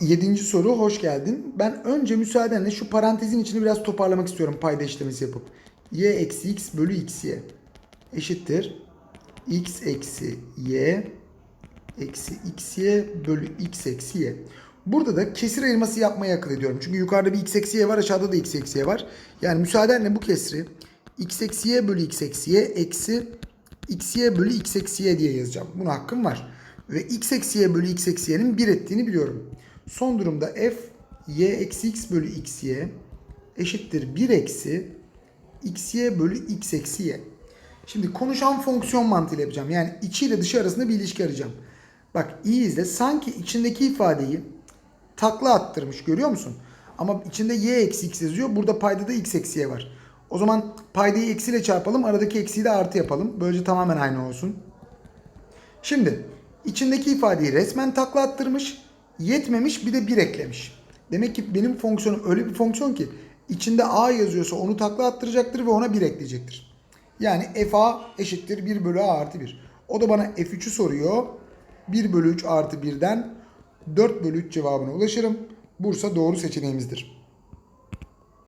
Yedinci soru hoş geldin. Ben önce müsaadenle şu parantezin içini biraz toparlamak istiyorum payda işlemesi yapıp. y eksi x bölü x y eşittir. x eksi y eksi x y bölü x eksi y. Burada da kesir ayırması yapmaya akıl ediyorum. Çünkü yukarıda bir x eksi y var aşağıda da x eksi y var. Yani müsaadenle bu kesri x eksi y bölü x eksi y eksi x y bölü x eksi y diye yazacağım. Buna hakkım var. Ve x eksi y bölü x eksi y'nin 1 ettiğini biliyorum. Son durumda f y eksi x bölü x y eşittir 1 eksi x y bölü x eksi y. Şimdi konuşan fonksiyon mantığıyla yapacağım. Yani içi ile dışı arasında bir ilişki arayacağım. Bak iyi izle. Sanki içindeki ifadeyi takla attırmış görüyor musun? Ama içinde y eksi x yazıyor. Burada payda da x eksi y var. O zaman paydayı eksiyle çarpalım. Aradaki eksiyi de artı yapalım. Böylece tamamen aynı olsun. Şimdi içindeki ifadeyi resmen takla attırmış. Yetmemiş bir de 1 eklemiş. Demek ki benim fonksiyonum öyle bir fonksiyon ki içinde a yazıyorsa onu takla attıracaktır ve ona 1 ekleyecektir. Yani fa eşittir 1 bölü a artı 1. O da bana f3'ü soruyor. 1 bölü 3 artı 1'den 4 bölü 3 cevabına ulaşırım. Bursa doğru seçeneğimizdir.